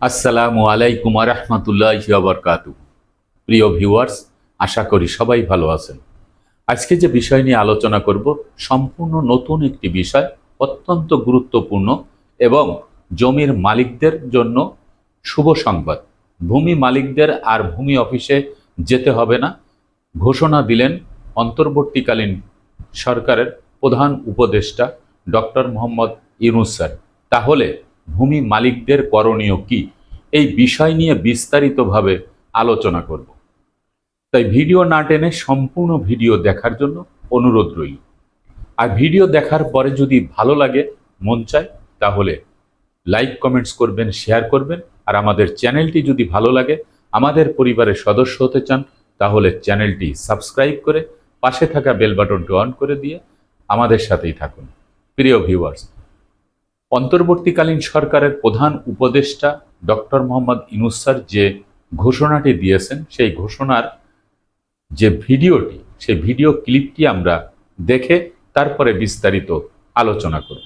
আসসালামু আলাইকুম রহমতুল্লাহ বরকাতু প্রিয় ভিউয়ার্স, আশা করি সবাই ভালো আছেন। আজকে যে বিষয় নিয়ে আলোচনা করব, সম্পূর্ণ নতুন একটি বিষয়, অত্যন্ত গুরুত্বপূর্ণ এবং জমির মালিকদের জন্য শুভ সংবাদ। ভূমি মালিকদের আর ভূমি অফিসে যেতে হবে না। ঘোষণা দিলেন অন্তর্বর্তীকালীন সরকারের প্রধান উপদেষ্টা ডক্টর মোহাম্মদ ইউনুস স্যার। তাহলে ভূমি মালিকদের করণীয় কি? এই বিষয় নিয়ে বিস্তারিতভাবে আলোচনা করব। তাই ভিডিও না টেনে সম্পূর্ণ ভিডিও দেখার জন্য অনুরোধ রইল। আর ভিডিও দেখার পরে যদি ভালো লাগে, মন চায়, তাহলে লাইক, কমেন্টস করবেন, শেয়ার করবেন। আর আমাদের চ্যানেলটি যদি ভালো লাগে, আমাদের পরিবারের সদস্য হতে চান, তাহলে চ্যানেলটি সাবস্ক্রাইব করে পাশে থাকা বেল বাটনটি অন করে দিয়ে আমাদের সাথেই থাকুন। প্রিয় ভিউয়ার্স অন্তর্বর্তীকালীন সরকারের প্রধান উপদেষ্টা ডক্টর মোহাম্মদ ইনুস স্যার যে ঘোষণাটি দিয়েছেন, সেই ঘোষণার যে ভিডিওটি, সেই ভিডিও ক্লিপটি আমরা দেখে তারপরে বিস্তারিত আলোচনা করব।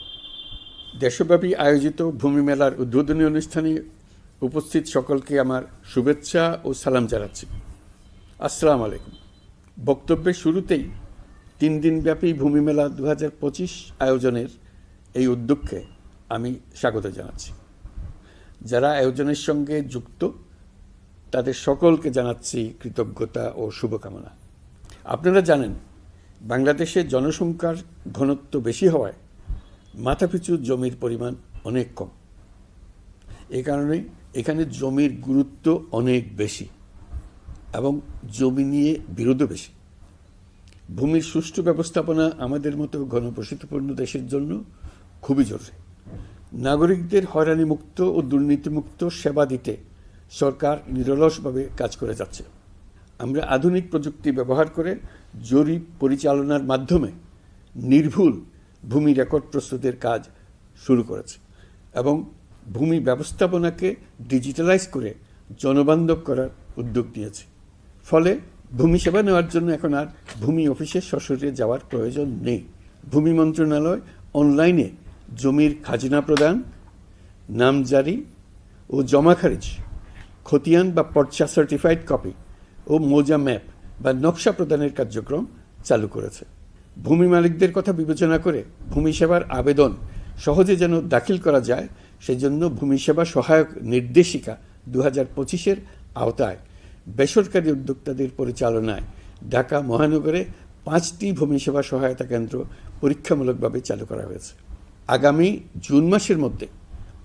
দেশব্যাপী আয়োজিত ভূমি মেলার উদ্বোধনী অনুষ্ঠানে উপস্থিত সকলকে আমার শুভেচ্ছা ও সালাম জানাচ্ছি। আসসালামু আলাইকুম। বক্তব্যের শুরুতেই তিন দিনব্যাপী ভূমি মেলা দু আয়োজনের এই উদ্যোগকে আমি স্বাগত জানাচ্ছি। যারা আয়োজনের সঙ্গে যুক্ত, তাদের সকলকে জানাচ্ছি কৃতজ্ঞতা ও শুভকামনা। আপনারা জানেন, বাংলাদেশে জনসংখ্যার ঘনত্ব বেশি হওয়ায় মাথাপিছু জমির পরিমাণ অনেক কম। এ কারণে এখানে জমির গুরুত্ব অনেক বেশি এবং জমি নিয়ে বিরোধও বেশি। ভূমির সুষ্ঠু ব্যবস্থাপনা আমাদের মতো ঘনবসতিপূর্ণ দেশের জন্য খুবই জরুরি। নাগরিকদের হয়রানিমুক্ত ও দুর্নীতিমুক্ত সেবা দিতে সরকার নিরলসভাবে কাজ করে যাচ্ছে। আমরা আধুনিক প্রযুক্তি ব্যবহার করে জরিপ পরিচালনার মাধ্যমে নির্ভুল ভূমি রেকর্ড প্রস্তুতের কাজ শুরু করেছে এবং ভূমি ব্যবস্থাপনাকে ডিজিটালাইজ করে জনবান্ধব করার উদ্যোগ নিয়েছে। ফলে ভূমি সেবা নেওয়ার জন্য এখন আর ভূমি অফিসে সশরীরে যাওয়ার প্রয়োজন নেই। ভূমি মন্ত্রণালয় অনলাইনে জমির খাজনা প্রদান নামজারি ও জমা খারিজ, খতিয়ান বা পর্চা সার্টিফাইড কপি ও মোজা ম্যাপ বা নকশা প্রদানের কার্যক্রম চালু করেছে। ভূমি মালিকদের কথা বিবেচনা করে ভূমি সেবার আবেদন সহজে যেন দাখিল করা যায়, সেজন্য ভূমি সেবা সহায়ক নির্দেশিকা দু হাজার পঁচিশের আওতায় বেসরকারি উদ্যোক্তাদের পরিচালনায় ঢাকা মহানগরে পাঁচটি ভূমি সেবা সহায়তা কেন্দ্র পরীক্ষামূলকভাবে চালু করা হয়েছে। আগামী জুন মাসের মধ্যে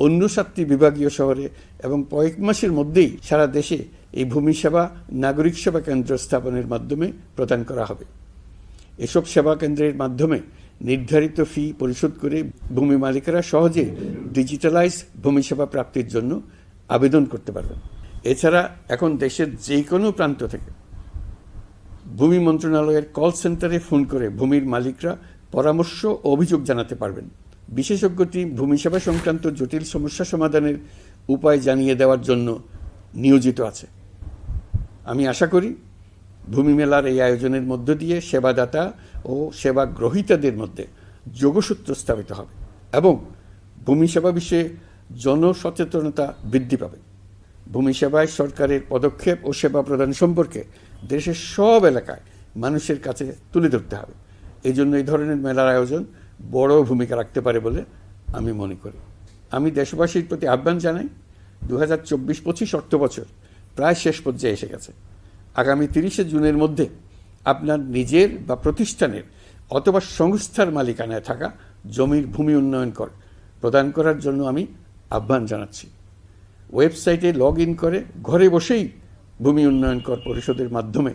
অন্য সাতটি বিভাগীয় শহরে এবং কয়েক মাসের মধ্যেই সারা দেশে এই ভূমি সেবা নাগরিক সেবা কেন্দ্র স্থাপনের মাধ্যমে প্রদান করা হবে। এসব সেবা কেন্দ্রের মাধ্যমে নির্ধারিত ফি পরিশোধ করে ভূমি মালিকেরা সহজে ডিজিটালাইজ ভূমি সেবা প্রাপ্তির জন্য আবেদন করতে পারবেন। এছাড়া এখন দেশের যে কোনো প্রান্ত থেকে ভূমি মন্ত্রণালয়ের কল সেন্টারে ফোন করে ভূমির মালিকরা পরামর্শ ও অভিযোগ জানাতে পারবেন। বিশেষজ্ঞটি ভূমি সেবা সংক্রান্ত জটিল সমস্যা সমাধানের উপায় জানিয়ে দেওয়ার জন্য নিয়োজিত আছে। আমি আশা করি ভূমি মেলার এই আয়োজনের মধ্য দিয়ে সেবাদাতা ও সেবা গ্রহীতাদের মধ্যে যোগসূত্র স্থাপিত হবে এবং ভূমি সেবা বিষয়ে জনসচেতনতা বৃদ্ধি পাবে। ভূমি সেবায় সরকারের পদক্ষেপ ও সেবা প্রদান সম্পর্কে দেশের সব এলাকায় মানুষের কাছে তুলে ধরতে হবে। এই জন্য এই ধরনের মেলার আয়োজন বড় ভূমিকা রাখতে পারে বলে আমি মনে করি। আমি দেশবাসীর প্রতি আহ্বান জানাই দু হাজার চব্বিশ পঁচিশ অর্থ বছর প্রায় শেষ পর্যায়ে এসে গেছে। আগামী তিরিশে জুনের মধ্যে আপনার নিজের বা প্রতিষ্ঠানের অথবা সংস্থার মালিকানায় থাকা জমির ভূমি উন্নয়ন কর, প্রদান করার জন্য আমি আহ্বান জানাচ্ছি। ওয়েবসাইটে লগ ইন করে ঘরে বসেই ভূমি উন্নয়ন কর পরিষদের মাধ্যমে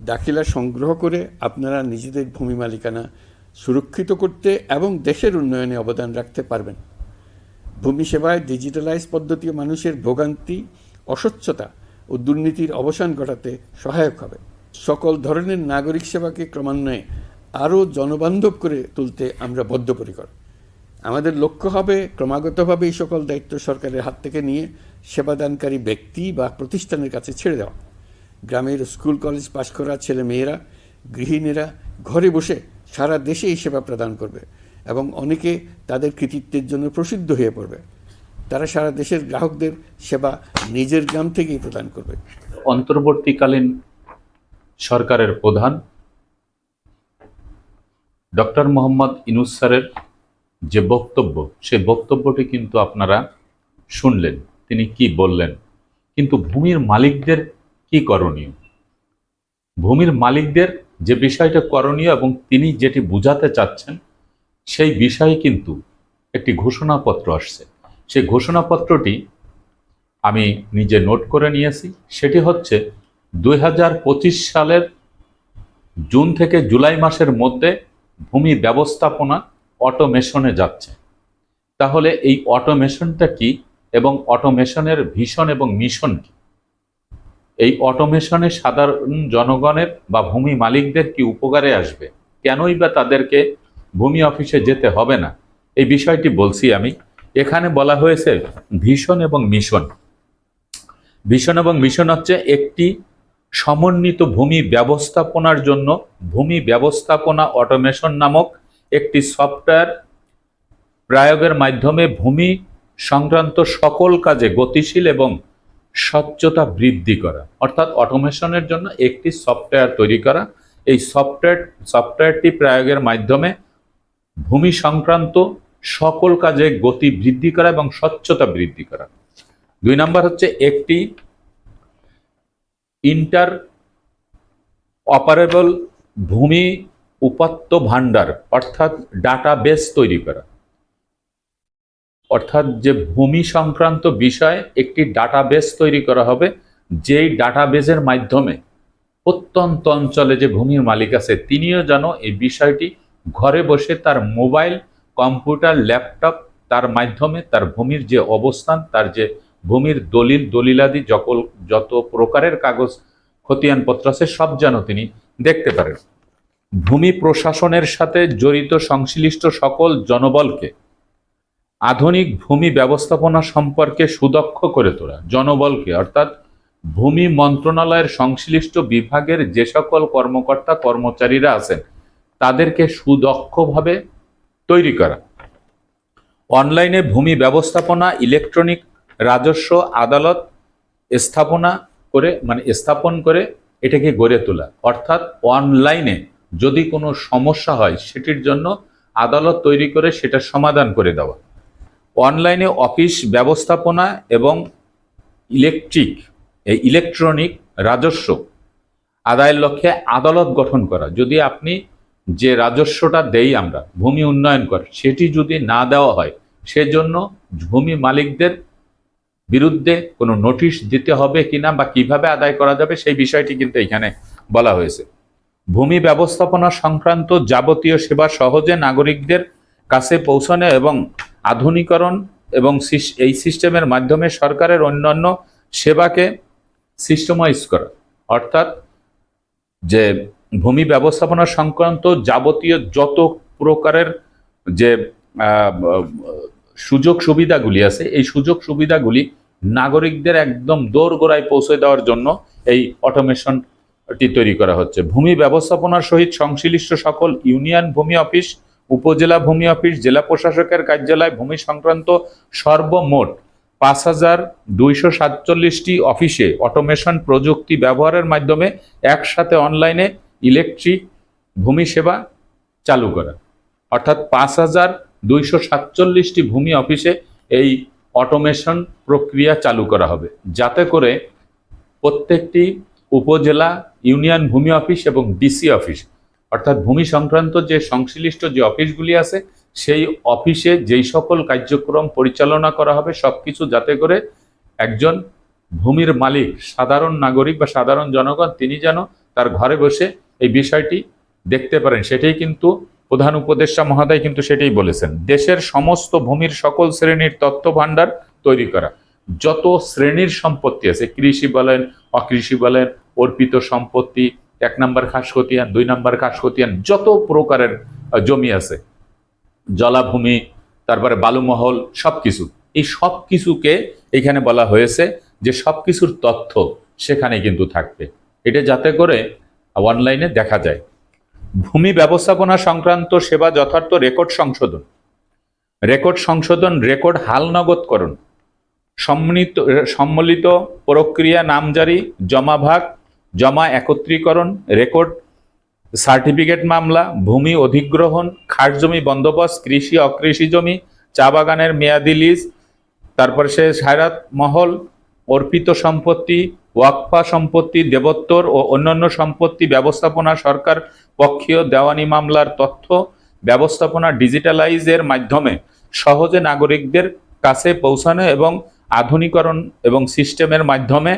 দাখিলা সংগ্রহ করে আপনারা নিজেদের ভূমি মালিকানা সুরক্ষিত করতে এবং দেশের উন্নয়নে অবদান রাখতে পারবেন। ভূমি সেবায় ডিজিটালাইজ পদ্ধতি মানুষের ভোগান্তি, অস্বচ্ছতা ও দুর্নীতির অবসান ঘটাতে সহায়ক হবে। সকল ধরনের নাগরিক সেবাকে ক্রমান্বয়ে আরও জনবান্ধব করে তুলতে আমরা বদ্ধপরিকর। আমাদের লক্ষ্য হবে ক্রমাগতভাবে এই সকল দায়িত্ব সরকারের হাত থেকে নিয়ে সেবাদানকারী ব্যক্তি বা প্রতিষ্ঠানের কাছে ছেড়ে দেওয়া। গ্রামের স্কুল, কলেজ পাশ করা ছেলে মেয়েরা গৃহিণীরা ঘরে বসে সারা দেশে এই সেবা প্রদান করবে এবং অনেকে তাদের কৃতিত্বের জন্য প্রসিদ্ধ হয়ে পড়বে। তারা সারা দেশের গ্রাহকদের সেবা নিজের গ্রাম থেকেই প্রদান করবে। অন্তর্বর্তীকালীন সরকারের প্রধান ডক্টর মোহাম্মদ ইনুস যে বক্তব্য, সেই বক্তব্যটি কিন্তু আপনারা শুনলেন, তিনি কি বললেন। কিন্তু ভূমির মালিকদের কি করণীয়? ভূমির মালিকদের যে বিষয়টা করণীয় এবং তিনি যেটি বুঝাতে চাচ্ছেন, সেই বিষয়ে কিন্তু একটি ঘোষণাপত্র আসছে। সেই ঘোষণাপত্রটি আমি নিজে নোট করে নিয়েছি। সেটি হচ্ছে দু হাজার পঁচিশ সালের জুন থেকে জুলাই মাসের মধ্যে ভূমি ব্যবস্থাপনা অটোমেশনে যাচ্ছে। তাহলে এই অটোমেশনটা কি এবং অটোমেশনের ভিশন এবং মিশন কি? এই অটোমেশনে সাধারণ জনগণের বা ভূমি মালিকদের কি উপকারে আসবে? কেনই বা তাদেরকে ভূমি অফিসে যেতে হবে না? এই বিষয়টি বলছি আমি। এখানে বলা হয়েছে ভীষণ এবং মিশন। ভীষণ এবং মিশন হচ্ছে একটি সমন্বিত ভূমি ব্যবস্থাপনার জন্য ভূমি ব্যবস্থাপনা অটোমেশন নামক একটি সফটওয়্যার প্রয়োগের মাধ্যমে ভূমি সংক্রান্ত সকল কাজে গতিশীল এবং স্বচ্ছতা বৃদ্ধি করা। অর্থাৎ অটোমেশনের জন্য একটি সফটওয়্যার তৈরি করা। এই সফটওয়্যার সফটওয়্যারটি প্রয়োগের মাধ্যমে ভূমি সংক্রান্ত সকল কাজে গতি বৃদ্ধি করা এবং স্বচ্ছতা বৃদ্ধি করা। দুই নম্বর হচ্ছে একটি ইন্টার অপারেবল ভূমি উপাত্ত ভাণ্ডার, অর্থাৎ ডাটাবেস তৈরি করা। অর্থাৎ যে ভূমি সংক্রান্ত বিষয়ে একটি ডাটাবেস তৈরি করা হবে, যেই ডাটাবেসের মাধ্যমে প্রত্যন্ত অঞ্চলে যে ভূমির মালিক আছে, তিনিও যেন এই বিষয়টি ঘরে বসে তার মোবাইল, কম্পিউটার, ল্যাপটপ তার মাধ্যমে তার ভূমির যে অবস্থান, তার যে ভূমির দলিল, দলিলাদি, যকল, যত প্রকারের কাগজ, খতিয়ানপত্র আছে, সব যেন তিনি দেখতে পারেন। ভূমি প্রশাসনের সাথে জড়িত সংশ্লিষ্ট সকল জনবলকে আধুনিক ভূমি ব্যবস্থাপনা সম্পর্কে সুদক্ষ করে তোলা। জনবলকে, অর্থাৎ ভূমি মন্ত্রণালয়ের সংশ্লিষ্ট বিভাগের যে সকল কর্মকর্তা, কর্মচারীরা আছেন, তাদেরকে সুদক্ষভাবে তৈরি করা। অনলাইনে ভূমি ব্যবস্থাপনা, ইলেকট্রনিক, রাজস্ব, আদালত স্থাপনা করে মানে স্থাপন করে এটাকে গড়ে তোলা। অর্থাৎ অনলাইনে যদি কোনো সমস্যা হয়, সেটির জন্য আদালত তৈরি করে সেটা সমাধান করে দেওয়া। অনলাইনে অফিস ব্যবস্থাপনা এবং ইলেকট্রিক, এই ইলেকট্রনিক রাজস্ব আদায়ের লক্ষ্যে আদালত গঠন করা। যদি আপনি যে রাজস্বটা দেই আমরা, ভূমি উন্নয়ন কর, সেটি যদি না দেওয়া হয়, সেজন্য ভূমি মালিকদের বিরুদ্ধে কোনো নোটিশ দিতে হবে কিনা বা কীভাবে আদায় করা যাবে, সেই বিষয়টি কিন্তু এখানে বলা হয়েছে। ভূমি ব্যবস্থাপনা সংক্রান্ত যাবতীয় সেবা সহজে নাগরিকদের কাছে পৌঁছানো এবং আধুনিকরণ এবং এই সিস্টেমের মাধ্যমে সরকারের অন্যান্য সেবাকে সিস্টেমাইজ করা। অর্থাৎ যে ভূমি ব্যবস্থাপনা সংক্রান্ত যাবতীয় যত প্রকারের যে সুযোগ সুবিধাগুলি আছে, এই সুযোগ সুবিধাগুলি নাগরিকদের একদম দৌড় গোড়ায় পৌঁছে দেওয়ার জন্য এই অটোমেশনটি তৈরি করা হচ্ছে। ভূমি ব্যবস্থাপনার সহিত সংশ্লিষ্ট সকল ইউনিয়ন ভূমি অফিস উপজেলা ভূমি অফিস, জেলা প্রশাসকের কার্যালয়, ভূমি সংক্রান্ত সর্বমোট পাঁচ হাজার দুইশো সাতচল্লিশটি অফিসে অটোমেশন প্রযুক্তি ব্যবহারের মাধ্যমে একসাথে অনলাইনে ইলেকট্রিক ভূমি সেবা চালু করা। অর্থাৎ পাঁচ হাজার দুইশো সাতচল্লিশটি ভূমি অফিসে এই অটোমেশন প্রক্রিয়া চালু করা হবে। যাতে করে প্রত্যেকটি উপজেলা ইউনিয়ন ভূমি অফিস এবং ডিসি অফিস অর্থাৎ ভূমি সংক্রান্ত যে সংশ্লিষ্ট যে অফিসগুলি আছে, সেই অফিসে যেই সকল কার্যক্রম পরিচালনা করা হবে সব কিছু যাতে করে একজন ভূমির মালিক, সাধারণ নাগরিক বা সাধারণ জনগণ, তিনি যেন তার ঘরে বসে এই বিষয়টি দেখতে পারেন। সেটাই কিন্তু প্রধান উপদেষ্টা মহোদয় কিন্তু সেটাই বলেছেন। দেশের সমস্ত ভূমির সকল শ্রেণির তথ্য ভাণ্ডার তৈরি করা। যত শ্রেণির সম্পত্তি আছে, কৃষি বলেন, অকৃষি বলেন, অর্পিত সম্পত্তি এক নম্বর খাস খতিয়ান দুই নম্বর খাস খতিয়ান যত প্রকারের জমি আছে। জলাভূমি, তারপরে বালুমহল, সবকিছু। এই সব কিছুকে এখানে বলা হয়েছে যে সব কিছুর তথ্য সেখানে কিন্তু থাকবে। এটা যাতে করে অনলাইনে দেখা যায়। ভূমি ব্যবস্থাপনা সংক্রান্ত সেবা যথার্থ রেকর্ড সংশোধন। রেকর্ড সংশোধন, রেকর্ড হালনগদকরণ সম্মিলিত সম্মিলিত প্রক্রিয়া, নামজারি জমাভাগ জমা একত্রীকরণ, রেকর্ড, সার্টিফিকেট মামলা, ভূমি অধিগ্রহণ, খাস জমি বন্দোবস্ত, কৃষি অকৃষি জমি, চা বাগানের মেয়াদি লিজ, তারপর সে সায়রাত মহল, অর্পিত সম্পত্তি, ওয়াকফা সম্পত্তি, দেবোত্তর ও অন্যান্য সম্পত্তি ব্যবস্থাপনা সরকার পক্ষীয় দেওয়ানি মামলার তথ্য ব্যবস্থাপনা ডিজিটালাইজের মাধ্যমে সহজে নাগরিকদের কাছে পৌঁছানো এবং আধুনিকরণ এবং সিস্টেমের মাধ্যমে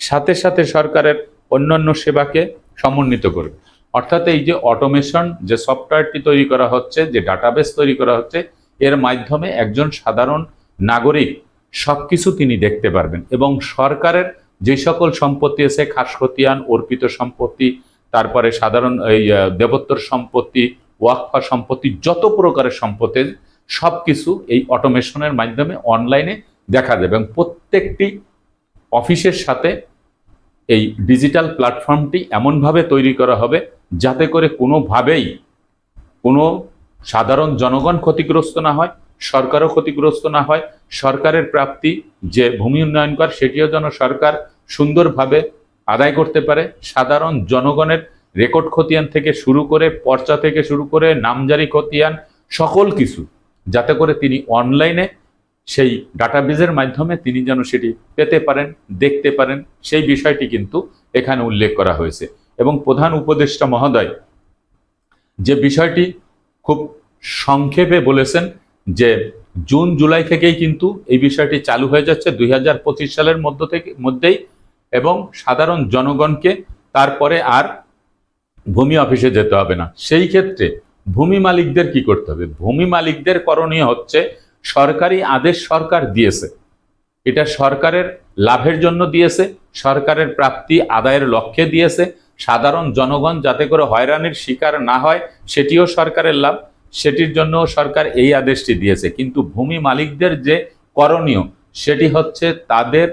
সাথে সাথে সরকারের অন্যান্য সেবাকে সমন্বিত করবে। অর্থাৎ এই যে অটোমেশন যে সফটওয়্যারটি তৈরি করা হচ্ছে, যে ডাটাবেস তৈরি করা হচ্ছে, এর মাধ্যমে একজন সাধারণ নাগরিক সব কিছু তিনি দেখতে পারবেন এবং সরকারের যে সকল সম্পত্তি আছে, খাস খতিয়ান, অর্পিত সম্পত্তি, তারপরে সাধারণ এই দেবত্তর সম্পত্তি, ওয়াকফা সম্পত্তি, যত প্রকারের সম্পত্তি সব কিছু এই অটোমেশনের মাধ্যমে অনলাইনে দেখা যাবে এবং প্রত্যেকটি অফিসের সাথে এই ডিজিটাল প্ল্যাটফর্মটি এমনভাবে তৈরি করা হবে যাতে করে কোনোভাবেই কোনো সাধারণ জনগণ ক্ষতিগ্রস্ত না হয়, সরকারও ক্ষতিগ্রস্ত না হয়, সরকারের প্রাপ্তি যে ভূমি উন্নয়ন কর সেটিও যেন সরকার সুন্দরভাবে আদায় করতে পারে। সাধারণ জনগণের রেকর্ড খতিয়ান থেকে শুরু করে পর্চা থেকে শুরু করে নামজারি খতিয়ান সকল কিছু যাতে করে তিনি অনলাইনে সেই ডাটাবেজের মাধ্যমে তিনি যেন সেটি পেতে পারেন, দেখতে পারেন, সেই বিষয়টি কিন্তু এখানে উল্লেখ করা হয়েছে। এবং প্রধান উপদেষ্টা মহোদয় যে বিষয়টি খুব সংক্ষেপে বলেছেন যে জুন, জুলাই থেকেই কিন্তু এই বিষয়টি চালু হয়ে যাচ্ছে দুই হাজার পঁচিশ সালের মধ্য থেকে, মধ্যেই এবং সাধারণ জনগণকে তারপরে আর ভূমি অফিসে যেতে হবে না। সেই ক্ষেত্রে ভূমি মালিকদের কি করতে হবে? ভূমি মালিকদের করণীয় হচ্ছে সরকারি আদেশ সরকার দিয়েছে। এটা সরকারের লাভের জন্য দিয়েছে, সরকারের প্রাপ্তি আদায়ের লক্ষ্যে দিয়েছে। সাধারণ জনগণ যাতে করে হয়রানির শিকার না হয়, সেটিও সরকারের লাভ, সেটির জন্য সরকার এই আদেশটি দিয়েছে। কিন্তু ভূমি মালিকদের যে করণীয়, সেটি হচ্ছে তাদের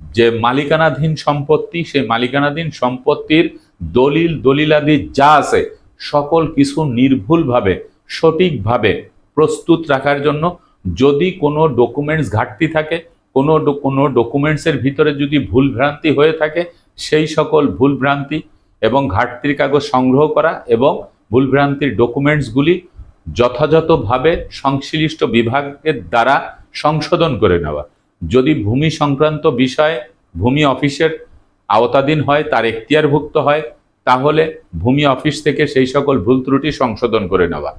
যে মালিকানাধীন সম্পত্তি, সেই মালিকানাধীন সম্পত্তির দলিল দলিলাদি যা আছে, সকল কিছু নির্ভুলভাবে, সঠিকভাবে প্রস্তুত রাখার জন্য যদি কোনো ডকুমেন্টস ঘাটতি থাকে, কোনো কোনো ডকুমেন্টসের ভিতরে যদি ভুল ভ্রান্তি হয়ে থাকে, সেই সকল ভুল ভ্রান্তি এবং ঘাটতির কাগজ সংগ্রহ করা এবং ভুল ভ্রান্তির ডকুমেন্টসগুলি যথাযথভাবে সংশ্লিষ্ট বিভাগের দ্বারা সংশোধন করে নেওয়া। যদি ভূমি সংক্রান্ত বিষয়ে ভূমি অফিসের আওতাধীন হয়, তার এখতিয়ারভুক্ত হয়, তাহলে ভূমি অফিস থেকে সেই সকল ভুল ত্রুটি সংশোধন করে নেওয়া।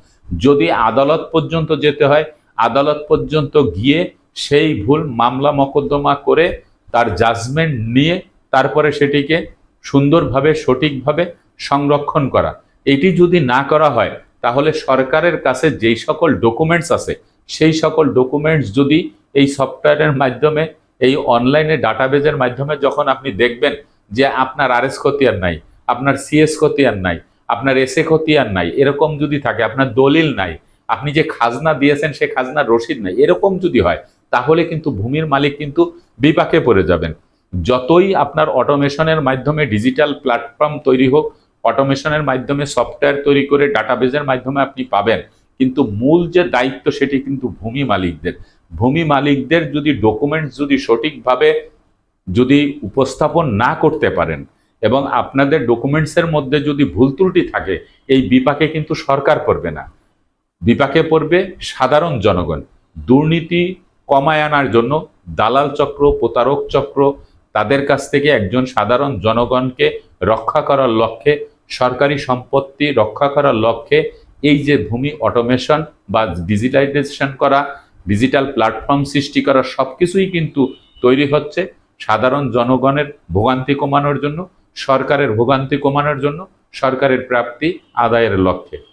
যদি আদালত পর্যন্ত যেতে হয় আদালত পর্যন্ত গিয়ে সেই ভুল মামলা মকদ্দমা করে তার জাজমেন্ট নিয়ে তারপরে সেটিকে সুন্দরভাবে, সঠিকভাবে সংরক্ষণ করা। এটি যদি না করা হয়, তাহলে সরকারের কাছে যেই সকল ডকুমেন্টস আছে, সেই সকল ডকুমেন্টস যদি এই সফটওয়্যারের মাধ্যমে, এই অনলাইনে ডাটাবেজের মাধ্যমে যখন আপনি দেখবেন যে আপনার আর আরএস খতিয়ান নাই, আপনার সিএস খতিয়ান নাই, আপনার এসএ খতিয়ান নাই, এরকম যদি থাকে, আপনার দলিল নাই আপনি যে খাজনা দিয়েছেন, সে খাজনার রসিদ নাই। এরকম যদি হয়, তাহলে কিন্তু ভূমির মালিক কিন্তু বিপাকে পড়ে যাবেন। যতই আপনার অটোমেশনের মাধ্যমে ডিজিটাল প্ল্যাটফর্ম তৈরি হোক অটোমেশনের মাধ্যমে সফটওয়্যার তৈরি করে ডাটাবেজের মাধ্যমে আপনি পাবেন। কিন্তু মূল যে দায়িত্ব, সেটি কিন্তু ভূমি মালিকদের। ভূমি মালিকদের যদি ডকুমেন্টস যদি সঠিকভাবে যদি উপস্থাপন না করতে পারেন এবং আপনাদের ডকুমেন্টসের মধ্যে যদি ভুল ত্রুটি থাকে, এই বিপাকে কিন্তু সরকার করবে না। বিপাকে পড়বে সাধারণ জনগণ। দুর্নীতি কমায় আনার জন্য দালাল চক্র, প্রতারক চক্র, তাদের কাছ থেকে একজন সাধারণ জনগণকে রক্ষা করার লক্ষ্যে, সরকারি সম্পত্তি রক্ষা করার লক্ষ্যে এই যে ভূমি অটোমেশন বা ডিজিটালাইজেশন করা, ডিজিটাল প্ল্যাটফর্ম সৃষ্টি করা সব কিছুই কিন্তু তৈরি হচ্ছে সাধারণ জনগণের ভোগান্তি কমানোর জন্য, সরকারের ভোগান্তি কমানোর জন্য, সরকারের প্রাপ্তি আদায়ের লক্ষ্যে।